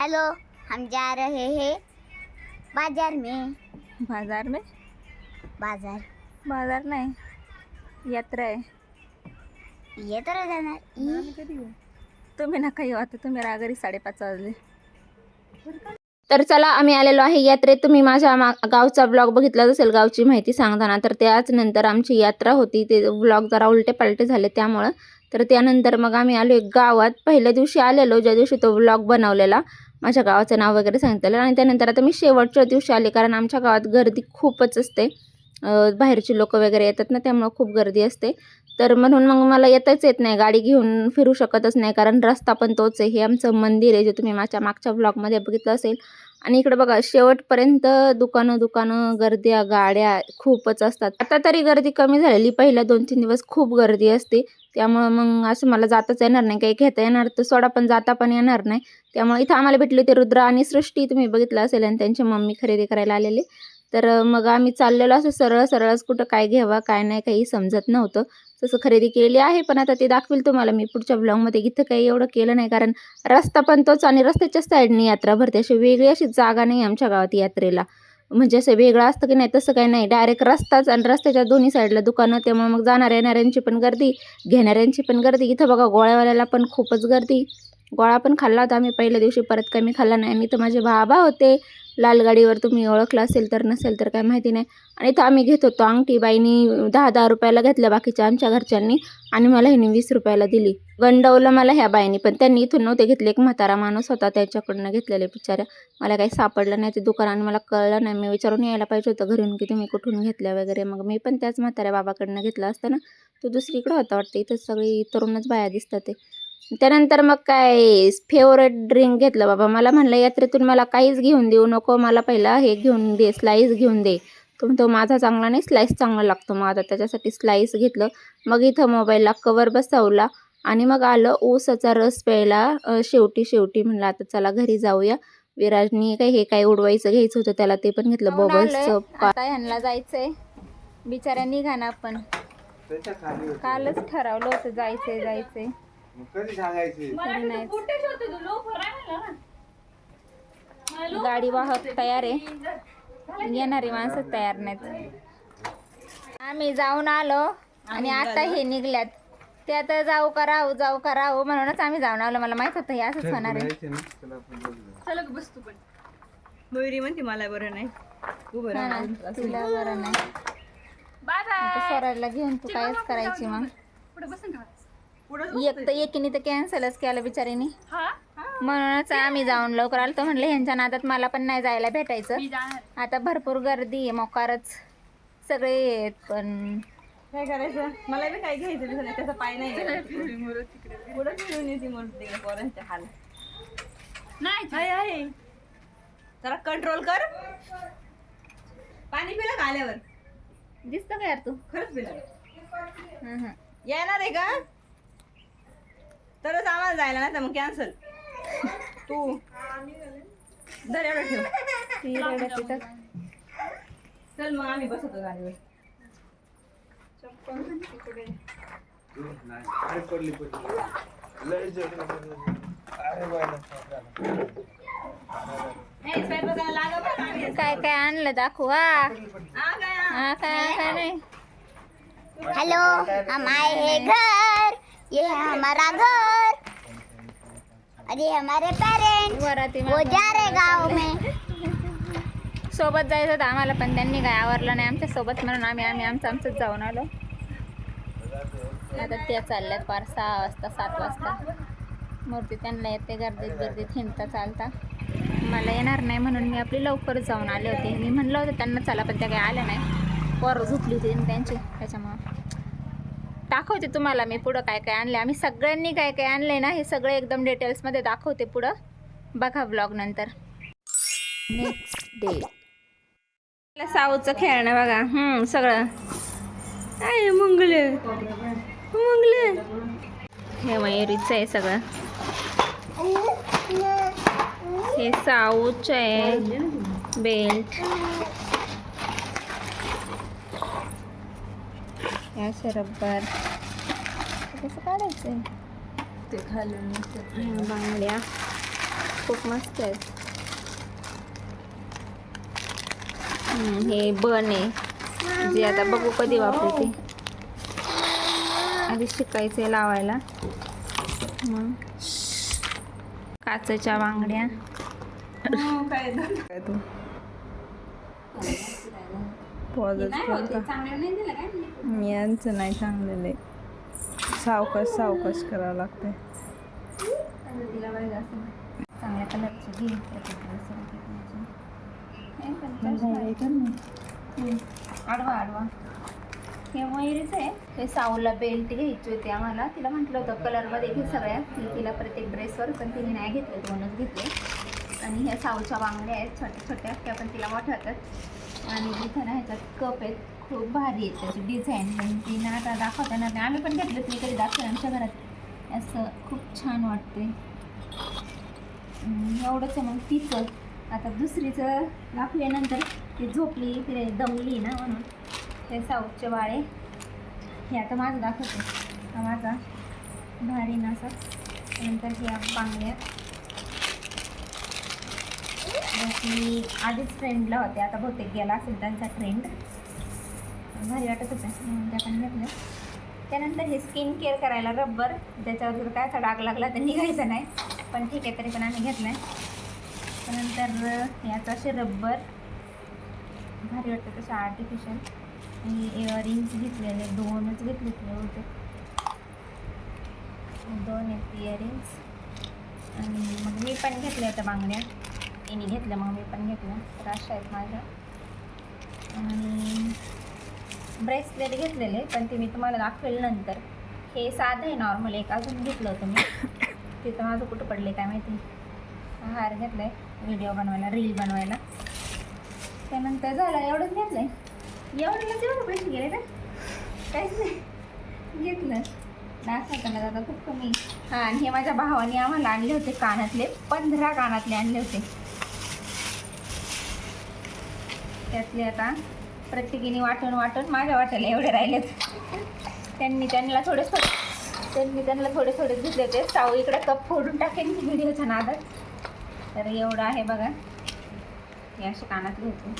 Hello हम जा रहे हैं बाजार में। बाजार में? बाजार? बाजार नाही यात्रा आहे ये तर जाणार ई. तुम्ही नका येऊ आता तुम्ही रागरी साडेपाच वाजले तर चला आम्ही आलेलो आहे यात्रेत. तुम्ही माझ्या मा गावचा ब्लॉग बघितलाच असेल गावची माहिती सांगताना तर त्याच नंतर आमची यात्रा होती. ते ब्लॉग जरा उलटे पलटे झाले त्यामुळं. तर त्यानंतर मग आम्ही आलो एक गावात. पहिल्या दिवशी आलेलो ज्या दिवशी तो ब्लॉग बनवलेला. माझ्या गावाचं नाव वगैरे सांगितलं आणि त्यानंतर आता मी शेवटच्या दिवशी आले कारण आमच्या गावात गर्दी खूपच असते. बाहेरचे बाहेरची लोक वगैरे येतात ना त्यामुळं खूप गर्दी असते. तर म्हणून मग मला येताच येत नाही गाडी घेऊन फिरू शकतच नाही कारण रस्ता पण तोच आहे. हे आमचं मंदिर आहे जे तुम्ही माझ्या मागच्या ब्लॉगमध्ये बघितलं असेल. आणि इकडे बघा शेवटपर्यंत दुकानं दुकानं गर्द्या गाड्या खूपच असतात. आता तरी गर्दी कमी झालेली. पहिल्या दोन तीन दिवस खूप गर्दी असते. त्यामुळं मग असं मला जाताच येणार नाही काही घेता येणार तर सोडा पण जाता पण येणार नाही. त्यामुळे इथं आम्हाला भेटली ते रुद्र आणि सृष्टी तुम्ही बघितलं असेल आणि त्यांची मम्मी खरेदी करायला आलेली. तर मग आम्ही चाललेलो असं सरळ सरळच कुठं काय घ्यावा काय नाही काही समजत नव्हतं. तसं खरेदी केली आहे पण आता ते दाखवेल तुम्हाला. मी पुढच्या ब्लॉगमध्ये इथं काही एवढं केलं नाही कारण रस्ता पण तोच आणि रस्त्याच्या साईडने यात्रा भरते. अशी वेगळी अशी जागा नाही आमच्या गावात यात्रेला. म्हणजे असं वेगळं असतं की नाही तसं काही नाही. डायरेक्ट रस्ताच आणि रस्त्याच्या दोन्ही साईडला दुकानं त्यामुळे मग जाणाऱ्या येणाऱ्यांची पण गर्दी घेणाऱ्यांची पण गर्दी. इथं बघा गोळ्यावाल्याला पण खूपच गर्दी. गोळा पण खाल्ला होता आम्ही पहिल्या दिवशी परत कमी खाल्ला नाही. मी इथं माझे बाबा होते. लाल गाडीवर तुम्ही ओळखलं असेल तर नसेल तर काय माहिती नाही. आणि तर आम्ही घेत होतो अंगठी बाईनी दहा दहा रुपयाला घेतल्या बाकीच्या आमच्या घरच्यांनी आणि मला हिने वीस रुपयाला दिली. गंडवलं मला ह्या बाईनी पण त्यांनी इथून नव्हते घेतले. एक म्हातारा माणूस होता त्याच्याकडनं घेतलेले बिचाऱ्या. मला काही सापडलं नाही ते दुकान आणि मला कळलं नाही. मी विचारून यायला पाहिजे होतं घरून की तुम्ही कुठून घेतल्या वगैरे. मग मी पण त्याच म्हाताऱ्या बाबाकडनं घेतला असताना तो दुसरीकडं होता वाटतं. इथं सगळी तरुणच बाया दिसतात ते. त्यानंतर मग काय फेवरेट ड्रिंक घेतलं बाबा. मला म्हणलं यात्रेतून मला काहीच घेऊन देऊ नको. मला पहिला हे घेऊन दे स्लाईस घेऊन दे. तो तो माझा चांगला नाही स्लाईस चांगला लागतो. मग आता त्याच्यासाठी स्लाईस घेतलं. मग इथं मोबाईलला कवर बसवला आणि मग आलं ऊसाचा रस प्यायला. शेवटी शेवटी म्हणलं आता चला घरी जाऊया. विराजनी काही हे काय उडवायचं घ्यायचं होतं त्याला ते पण घेतलं. बबल्सचं आता ह्यांना जायचंय. बिचाऱ्या निघा ना आपण त्याच्याखाली होते. कालच ठरवलं होतं जायचंय जायचंय. कधी सांगायचे? गाडी वाहक तयार आहे. येणारी माणसं तयार नाहीत. आम्ही जाऊन आलो आणि आता हे निघल्यात. ते आता जाऊ का राहू जाऊ का राहू म्हणूनच आम्ही जाऊन आलो. मला माहीत होतं हे असंच होणार आहे. यायचे ना. चला आपण बोलूया. मयुरी म्हणते मला बरं नाही. उभं हा राहा. ना, तिला बरं नाही. आता स्वराला घेऊन तू कायच करायची मग. एक तर एकीने तर कॅन्सलच केलं बिचारीने. म्हणूनच आम्ही जाऊन लवकर आलो म्हणलं ह्यांच्या नादात मला पण नाही जायला भेटायचं. आता भरपूर गर्दी आहे मोकारच. सगळे आहेत पण काय करायचं? मला बी काय घ्यायचं त्याचा पाय नाही पुढं फिरून येते म्हणून तिकडे पोरांच्या हाल. नाही. आहे जरा कंट्रोल कर. पाणी पिलं का आल्यावर? दिसतं का यार तू? खरंच पिलं. हं, हं. येणार आहे का? तरच आम्हाला जायला नाही तर मग कॅन्सल तू. धर एवढं ठेव. ती. चल मग आम्ही बसतो गाडीवर. अरे पडली पडली. लय अरे. काय काय आणलं दाखवा हा. काय? काय काय नाही. हेलो आए हैं घर. ये है हमारा घर। अरे हमारे पेरेंट्स वो जा रहे गाँव में। सोबत जायचं होतं आम्हाला पण त्यांनी काय आवरलं नाही. आमच्यासोबत म्हणून आम्ही आम्ही आमचं आमचंच जाऊन आलो. आता त्या चालल्यात पार सहा वाजता सात वाजता. मूर्ती त्यांना येते गर्दीत गर्दीत हिंडता चालता. मला येणार नाही म्हणून मी आपली लवकरच जाऊन आले होते. मी म्हणलं होतं त्यांना चला पण त्या काही आल्या नाही. पोरं झोपली होती त्यांची त्याच्यामुळं. दाखवते तुम्हाला मी पुढं काय काय आणले आम्ही सगळ्यांनी काय काय आणले ना हे सगळं एकदम डिटेल्समध्ये दाखवते पुढं. बघा ब्लॉग नंतर. नेक्स्ट डे साऊचं खेळणं बघा. हम्म सगळं. काय मंगल. मंगल. हे मयुरीचं आहे सगळं. हे साऊच आहे. बेल्ट असे रब्बर कसं काढायचं ते खाली बांगड्या. खूप मस्त आहेत. हे बन आहे. जे आता बघू कधी वापरते. आधी शिकायचं आहे लावायला. मग. काचेच्या बांगड्या. हो, काय तू? पॉजच यांचं नाही चांगलेलं. आहे सावकाश सावकाश करावं लागतंय. चांगल्या कलरची घे हम्म, आडवा आडवा. हे मयुरीच आहे. हे साऊला बेल्ट घ्यायची होती आम्हाला. तिला म्हटलं होतं कलरमध्ये घे सगळ्या ती तिला प्रत्येक ड्रेसवर पण तिने नाही घेतले दोनच घेतले. आणि ह्या साऊच्या बांगड्या आहेत छोट्या छोट्या त्या पण तिला वाटतात. आणि इथं ना ह्याच्यात कप आहेत खूप भारी आहेत त्याची डिझाईन पण ती ना आता दाखवता ना आम्ही पण घेतलं तुम्ही कधी दाखवलं आमच्या घरात? असं खूप छान वाटते एवढंच आहे मग तिचं. आता दुसरीचं दाखवल्यानंतर ती झोपली तिला दमली ना म्हणून. ते साऊथचे वाळे. हे आता माझं दाखवते. हा माझा भारी नासा. नंतर ह्या बांगड्या. बस मी आधीच ट्रेंडला होते. आता बहुतेक गेला असेल त्यांचा ट्रेंड भारी वाटत होतं. म्हणून पण घेतलं. त्यानंतर हे स्किन केअर करायला रब्बर. त्याच्यावर जर काय असा डाग लागला तर निघायचं नाही. पण ठीक आहे तरी पण आम्ही घेतलं आहे त्यानंतर याचं असे रब्बर. भारी वाटतं तसं आर्टिफिशियल आणि इयरिंग्स घेतलेले. दोनच घेतले होते. दोन आहेत इयरिंग्स आणि मग मी पण घेतल्या होत्या बांगड्या. तिने घेतलं मग मी पण घेतलं. तर अशा आहेत माझ्या. आणि ब्रेसलेट घेतलेले पण ते मी तुम्हाला दाखवेल नंतर. हे साधं आहे नॉर्मल एक अजून घेतलं होतं मी. तिथं माझं कुठं पडले काय माहिती. हार घेतलं आहे व्हिडिओ बनवायला रील बनवायला. त्यानंतर झालं एवढंच घेतलं आहे एवढंच एवढं पैसे गेले का? काहीच नाही. घेतलं. दाखवताना दादा खूप कमी. हां आणि हे माझ्या भावाने आम्हाला आणले होते कानातले पंधरा कानातले आणले होते. त्यातले आता प्रत्येकीने वाटून वाटून माझ्या वाट्याला एवढे राहिलेत. त्यांनी त्यांना थोडे थोडे त्यांनी त्यांना थोडे थोडे घेतले होते. साऊ इकडे कप फोडून टाकेन व्हिडिओच्या नादात. तर एवढं आहे बघा. हे असे कानात घेतो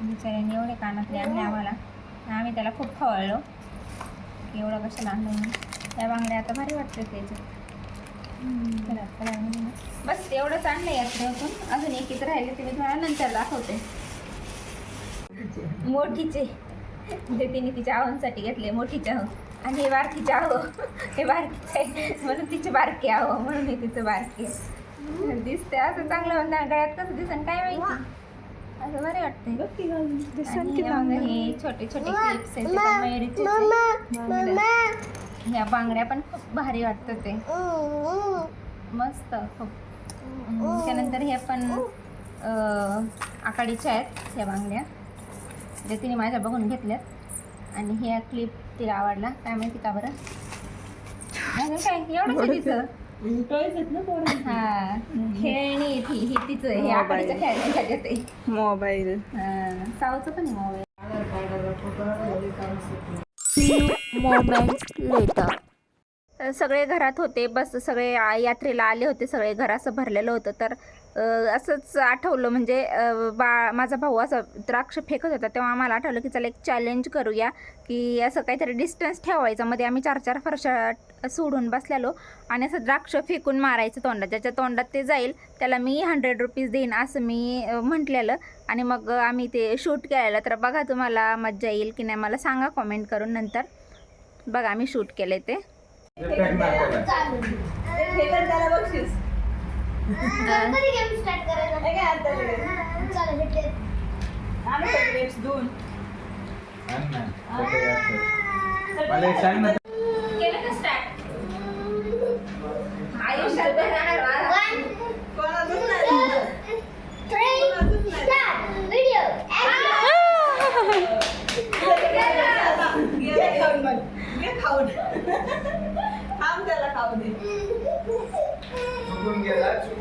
बिचाऱ्यांनी एवढे कानातले आणले आम्हाला. आम्ही त्याला खूप खवळलो. एवढं कसं आणलं त्या बांगड्या आता भारी वाटतं त्याच्यात बस एवढंच आणलं यात्रेतून अजून एक इथं राहिले ते मी तुम्हाला नंतर दाखवते. मोठीचे. जे तिने तिच्या आहोंसाठी घेतले मोठीचे आहो आणि हे बारकीचे आहो हे बारकीचे. आहे म्हणून तिचे बारके आहो म्हणून हे तिचं बारके. दिसते असं चांगलं म्हणता गळ्यात कसं दिसन काय माहिती? असं बरे वाटते आणि हे छोटे छोटे क्लिप्स आहेत ते ह्या बांगड्या पण खूप भारी वाटतं ते. मस्त. खूप त्यानंतर हे पण अं, आकाडीच्या आहेत ह्या बांगड्या. जे तिने माझ्या बघून घेतल्यात. आणि ह्या क्लिप तिला आवडला. काय माहिती का बरं? अजून काय? तिचं? हा. खेळणी आहे ती ही तिचं हे आकाडीच्या मोबाईल हा, साऊचं पण मोबाईल मोमेंट्स लेटर सगळे घरात होते बस सगळे यात्रेला आले होते सगळे घर असं भरलेलं होतं. तर असंच आठवलं म्हणजे बा माझा भाऊ असं द्राक्ष फेकत होता तेव्हा आम्हाला आठवलं की चला एक चॅलेंज करूया की असं काहीतरी डिस्टन्स ठेवायचं. मध्ये आम्ही चार चार फरशा सोडून बसलेलो आणि असं द्राक्ष फेकून मारायचं तोंडात. ज्याच्या तोंडात ते जाईल त्याला मी हंड्रेड रुपीज देईन असं मी म्हटलेलं. आणि मग आम्ही ते शूट केलेलं. तर बघा तुम्हाला मज्जा येईल की नाही मला सांगा कॉमेंट करून नंतर. बघा आम्ही शूट केले ते.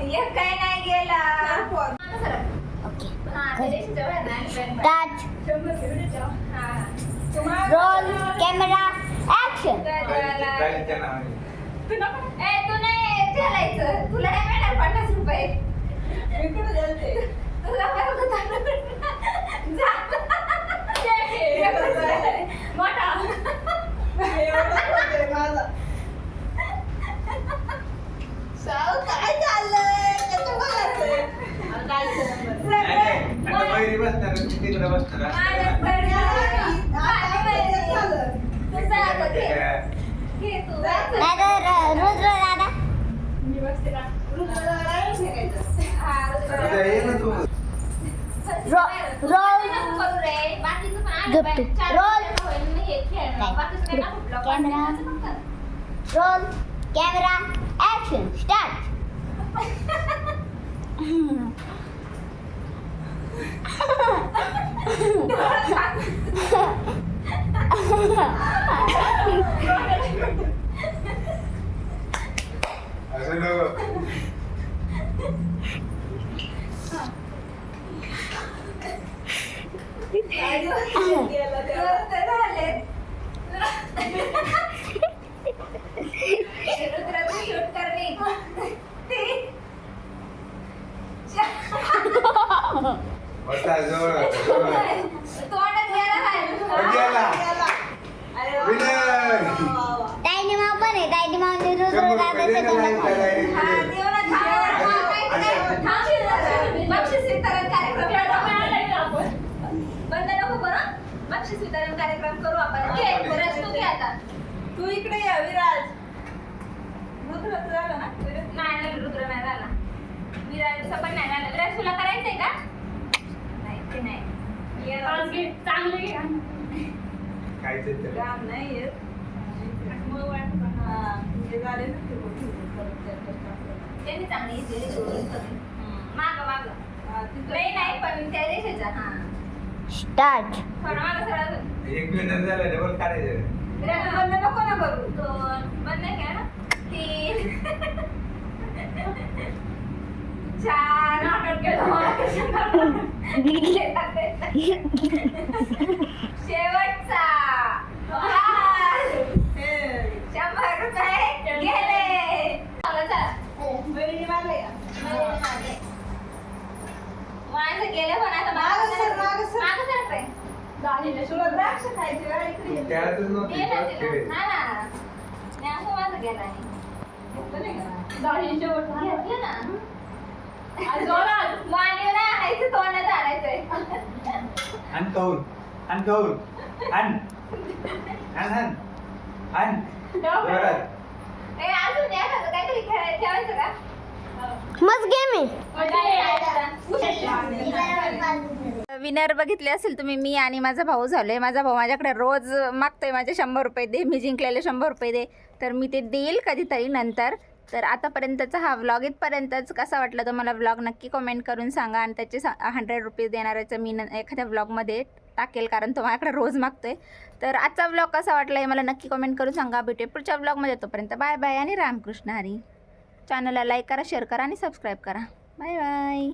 एक काय नाही गेला. ओके. हा, हा. रोल कॅमेरा ऍक्शन तू नाही चालायचं. तुला नाही मिळणार पन्नास रुपये मी कुठे गेलते तुला बरं होतं. जा. मोठा एवढं होतंय माझं. शाळू काय चाललंय कसं बघायचंय आणि काय करायचं? नाही, नाही. आता पहिली बसणार आणि ती तिकडे बसणार हा? माझ्याच बरं झालं. आता काय झालं? तू जा आता घे. घे तू. नाही तर रुद्र दादा मी बसते का? रुद्राला नाही फेकायचं. हा, रुद्र. आता ये ना तू रो- रोल नको करू रे. बाकीचं पण आहे गप्प. बाई. चार रोल. रुपये होईल मी हे खेळणार. बाकीचं काही नको block. Camera. Roll. Camera. Action. Start. असं नको काय दिवस गेला तेव्हा. रुद्र झाले. रुद्राचं shoot कर मी. ते- बसा जवळ आता, जवळ. तोंडात गेला बाहेर. गेला. गेला. अरे वा. विनय. वा, वा, वा. टायनी माव पण आहे टायनी मावने रुद्र शंभर रुपये दादाचं दे ना लाईन तोंड करायला. हा, देऊ ना, थांब, थांब, काय करायचं? थांब, शिरदादा. बक्षीस वितरण कार्यक्रम करू. बंद नको करू हं? बक्षीस वितरण कार्यक्रम करू आपण घे रस तू घे आता तू इकडे ये विराज. रुद्राचं झालं ना? नाही नाही रुद्र नाही झाला. विराजचं पण नाही झालं. रस तुला करायचंय का? नाही ते नाही. ये. रस. चांगलं घे. काय ते नाही. येत मग वाटतं हा, झाले ना ते बोलून परत त्याच्यात टाकलं. त्यांनी चांगली दोन सगळी. मागं मागं. हा, तिथं- नाही नाही पण त्या रेषेचा. हा. स्टार्ट थोडं मागं सरळ. अजून. एक मिनिट झालं डबल काढायचं. विराज, बंद नको ना करू दोन बंद तीन चार केलं शेवटचा शंभर रुपये गेले माझं गेलं पण आता मागं सर, मागं सर. मागं सर रे. द्राक्ष खायचे का इकडे ये. त्यातच नव्हती गेलं. तिला. हा ना. नाही, असं माझं गेलं आहे. घेतलं नाही का? घेतलं ना. मांडीवर नाही आणायचं, तोंडात आणायचंय. आण कौल आण कौल आण आण आण आण जोरात. ए, अजून एखादं काहीतरी खेळायला ठेवायचं का? मस्त गेम आहे. विनर बघितले असेल तुम्ही मी आणि माझा भाऊ झालोय. माझा भाऊ माझ्याकडे रोज मागतोय माझे शंभर रुपये दे मी जिंकलेले शंभर रुपये दे. तर मी ते देईल कधीतरी नंतर. तर आतापर्यंतचा हा व्लॉग इथपर्यंतच कसा वाटला तर मला व्लॉग नक्की कमेंट करून सांगा. आणि त्याचे सा हंड्रेड रुपीज देणाऱ्याचं मी न एखाद्या व्लॉगमध्ये टाकेल कारण तो माझ्याकडे रोज मागतोय. तर आजचा व्लॉग कसा वाटला हे मला नक्की कमेंट करून सांगा. भेटूया पुढच्या व्लॉगमध्ये तोपर्यंत बाय बाय आणि रामकृष्ण हरी. चॅनलला लाईक करा शेअर करा आणि सबस्क्राईब करा. Bye bye